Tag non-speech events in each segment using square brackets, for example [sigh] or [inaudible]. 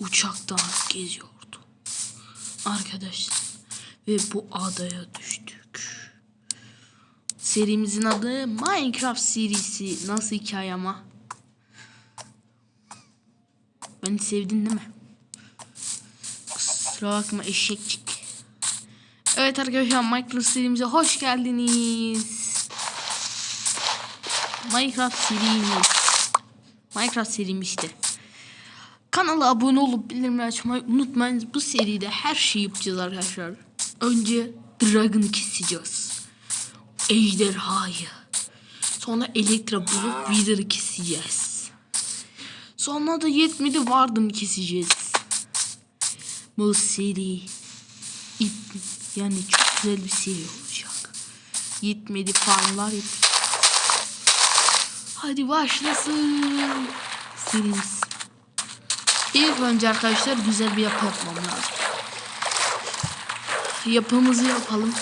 uçakta geziyordu. Arkadaşlar ve bu adaya düştük. Serimizin adı Minecraft serisi. Nasıl hikaye ama? Beni sevdin değil mi? Kusura bakma eşekçik. Evet arkadaşlar Minecraft serimize hoş geldiniz. Minecraft serimiz. Minecraft serim işte. Kanala abone olup bildirimleri açmayı unutmayın. Bu seride her şeyi yapacağız arkadaşlar. Önce Dragon'ı keseceğiz. Ejderhayı. Sonra Elektra bulup Wither'ı keseceğiz. Sonra da yetmedi Warden'ı keseceğiz. Bu seri ip, yani çok güzel bir seri olacak. Yetmedi farmlar yap. Hadi başlasın serimiz. İlk önce arkadaşlar güzel bir yapı yapmam lazım. Yapımızı yapalım.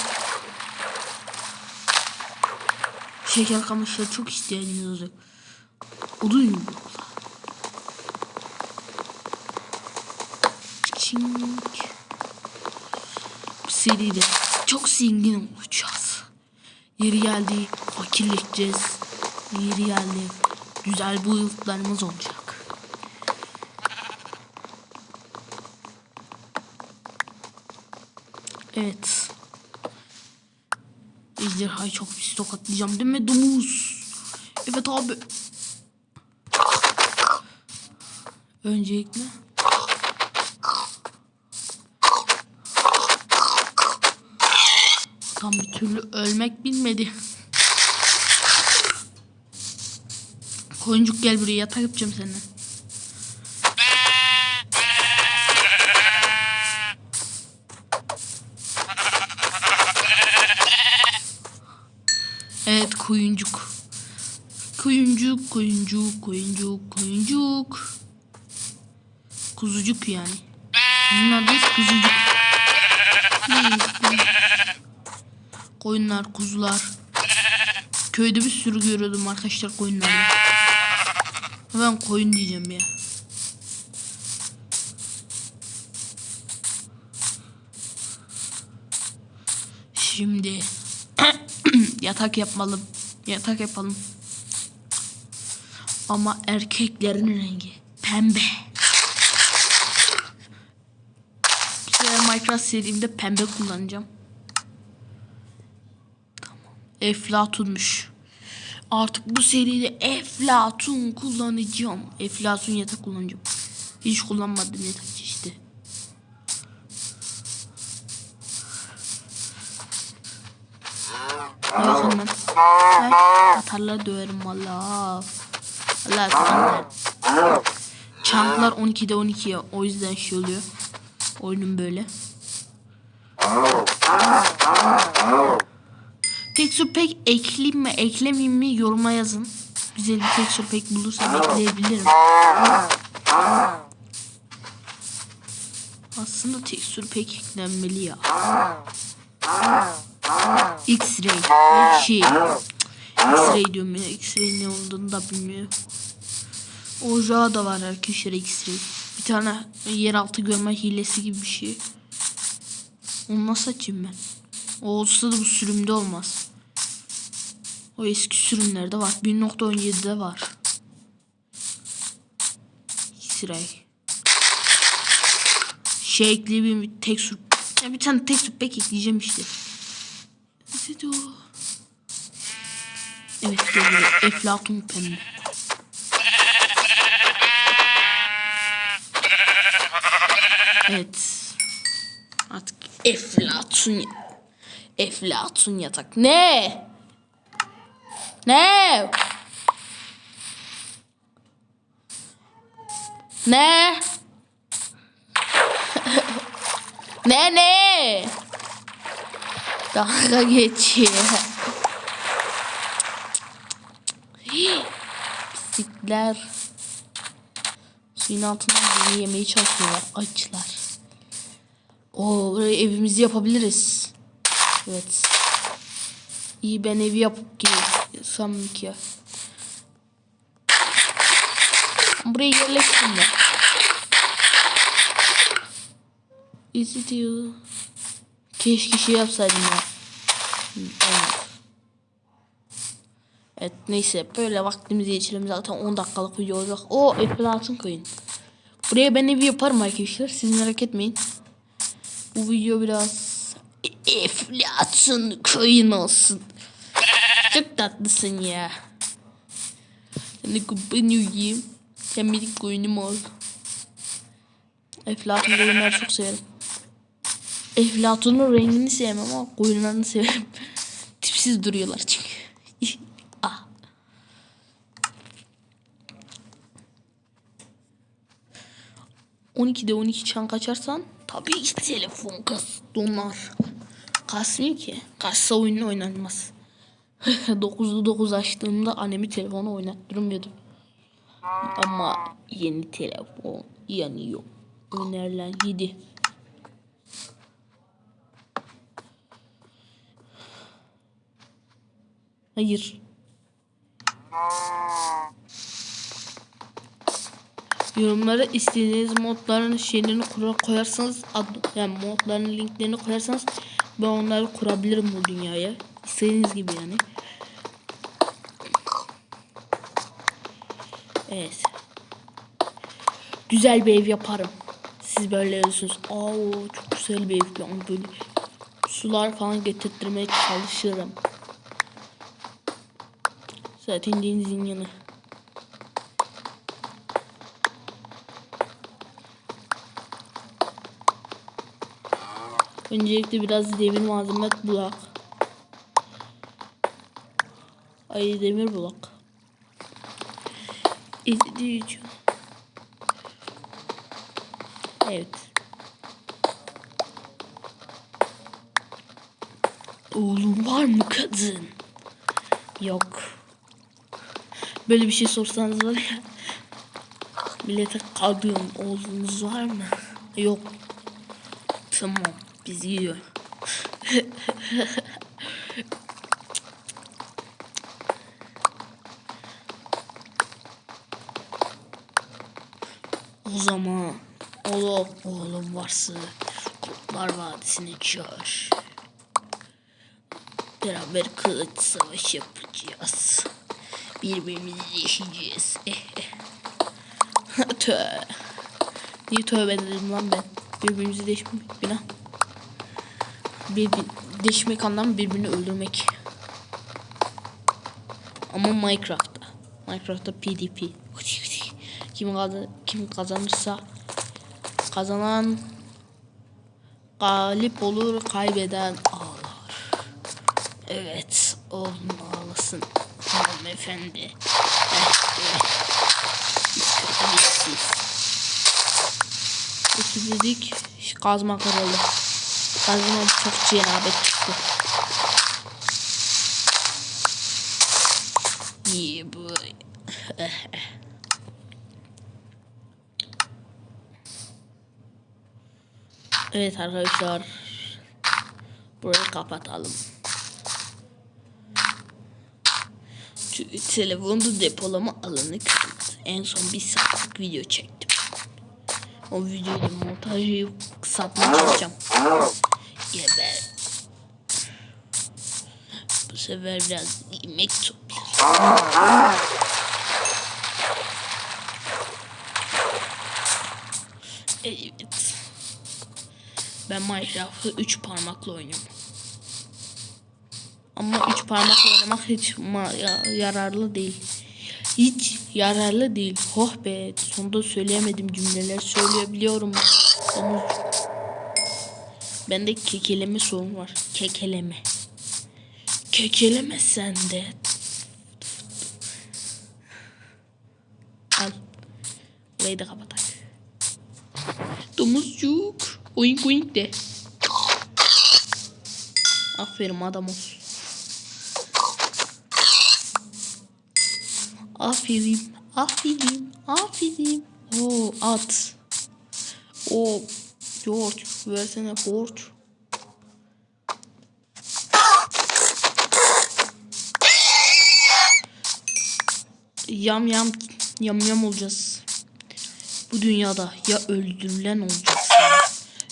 Şeker kamışları çok ihtiyacımız olacak. Odun yok. Çink. Bu seride çok zengin olacağız. Yeri geldi fakirleşeceğiz. Yeri geldi güzel build'larımız olacak. Evet. Ejderhayı çok pis tokatlayacağım değil mi domuz? Evet abi. Öncelikle. Tam bir türlü ölmek bilmedi. Koyuncuk gel buraya yatak yapacağım seninle. Evet koyuncuk. Koyuncuk, koyuncuk, koyuncuk, koyuncuk. Kuzucuk yani. Bizim adımız kuzucuk. Koyunlar, kuzular. Köyde bir sürü görüyordum arkadaşlar koyunları. Ben koyun diyeceğim ya. Şimdi yatak yapmalım. Yatak yapalım. Ama erkeklerin rengi pembe. Sefer Minecraft serimde pembe kullanacağım. Tamam. Eflatunmuş. Artık bu seride Eflatun kullanacağım. Eflatun yatak kullanacağım. Hiç kullanmadım yatak ben? Ha? Atarlar döverim valla. Allah atarlar. Çanklar 12'de 12'ye o yüzden şey oluyor. Oyunun böyle. Texture pack ekleyeyim mi eklemeyeyim mi yoruma yazın. Güzel bir texture pack bulursam ekleyebilirim. Aslında texture pack eklenmeli ya. X-ray şey. X-ray diyorum ya. X-ray ne olduğunu da bilmiyorum. Ocağı da var arkadaşlar X-ray. Bir tane yeraltı görme hilesi gibi bir şey. Onu nasıl açayım ben? O olsa da bu sürümde olmaz. O eski sürümlerde var. 1.17'de var. X-ray. Şey ekleyeyim bir tek sur ya bir tane tek sur ekleyeceğim işte. Evet o. Evet. Eflatun pembe. Evet. Artık Eflatun Eflatun yatak. Ne? Ne? Ne? ne ne? Dalga geçiyor. Pislikler. Suyun altından beni yemeye çalışıyorlar. Açlar. Oo, buraya evimizi yapabiliriz. Evet. İyi ben evi yapıp gelsem ki ya. Buraya yerleştim ben. Is it you? Keşke şey yapsaydım ya. Evet neyse böyle vaktimizi geçirelim zaten 10 dakikalık video olacak. O Eflatun koyun. Buraya ben evi yaparım arkadaşlar siz merak etmeyin. Bu video biraz Eflatun koyun olsun. Çok tatlısın ya. Sen de kurban olayım. Sen benim koyunum ol. Eflatun koyunları çok severim. Eflatun'un rengini sevmem ama koyunlarını severim. [laughs] Tipsiz duruyorlar çünkü. [laughs] ah. ...12'de 12 çan kaçarsan... ...tabii ki telefon kas donar. Kasmıyor ki. Kassa oyunu oynanmaz. [laughs] 9'da 9 açtığımda annemi telefonu oynattırmıyordum. Ama yeni telefon yanıyor. Önerilen 7. Hayır. Yorumlara istediğiniz modların şeylerini koyarsanız ad, yani modların linklerini koyarsanız ben onları kurabilirim bu dünyaya. İstediğiniz gibi yani. Evet. Güzel bir ev yaparım. Siz böyle yazıyorsunuz. Aa çok güzel bir ev. Yani böyle sular falan getirtmeye çalışırım. Zaten denizin yanı. Öncelikle biraz demir malzeme bulak. Ay demir bulak. İzleyici. Evet. Oğlum var mı kadın? Yok. Böyle bir şey sorsanız var ya. Millete kadın oğlunuz var mı? Yok. Tamam. Biz gidiyor. [laughs] o zaman oğlum oğlum varsa Kurtlar Vadisi'ne çağır. Beraber kılıç savaşı yapacağız. Birbirimizi yaşayacağız. [laughs] Tövbe. Niye tövbe dedim lan ben? Birbirimizi deşmek günah. Bir, deşmek anlamı birbirini öldürmek. Ama Minecraft'ta. Minecraft'ta PvP. Kim kazan kim kazanırsa kazanan galip olur, kaybeden ağlar. Evet, oğlum ağlasın. Hanımefendi. Peki dedik, kazma kırıldı. Kazma çok cenabet çıktı. Yeah boy. evet arkadaşlar. Burayı kapatalım. Çünkü telefonda depolama alanı kısıtlı. En son bir saatlik video çektim. O videoyu montajı kısaltmaya çalışacağım. Geber. Bu sefer biraz yemek toplayalım. Evet. Ben Minecraft'ı 3 parmakla oynuyorum. Ama 3 parmakla oynamak hiç ma- ya- yararlı değil. Hiç yararlı değil. Oh be sonunda söyleyemedim cümleler söyleyebiliyorum. Domuz. Bende kekeleme sorun var. Kekeleme. Kekeleme sende. Al. Burayı da kapatak. Domuzcuk. Oink oink de. Aferin adam olsun. Aferin. Aferin. Aferin. Oo at. O George versene borç. Yam yam yam yam olacağız. Bu dünyada ya öldürülen olacağız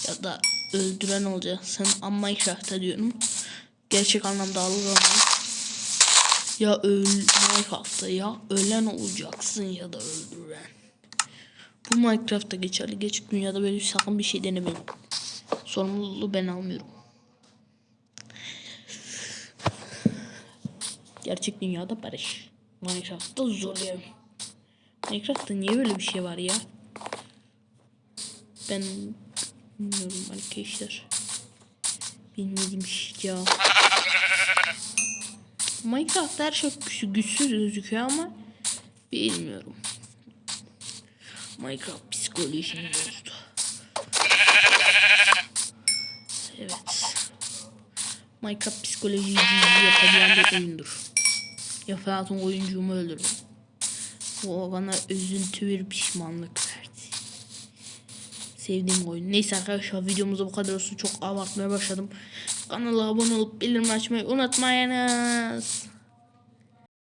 ya da öldüren olacaksın. Ama Minecraft'ta diyorum. Gerçek anlamda algılamayın. Ya öl Minecraft'ta ya ölen olacaksın ya da öldüren. Bu Minecraft'ta geçerli. Gerçek dünyada böyle sakın bir şey denemeyin. Sorumluluğu ben almıyorum. Gerçek dünyada barış. Minecraft'ta zulüm. Minecraft'ta niye böyle bir şey var ya? Ben bilmiyorum arkadaşlar. Bilmedim işte ya. Minecraft'ta her şey güçsüz, gözüküyor ama bilmiyorum. Minecraft psikolojimi bozdu. Evet. Minecraft psikolojiyi yapabilen bir oyundur. Yaparatın oyuncumu öldürdüm. O bana üzüntü bir pişmanlık verdi. Sevdiğim oyun. Neyse arkadaşlar videomuzda bu kadar olsun. Çok abartmaya başladım. Kanala abone olup bildirim açmayı unutmayınız.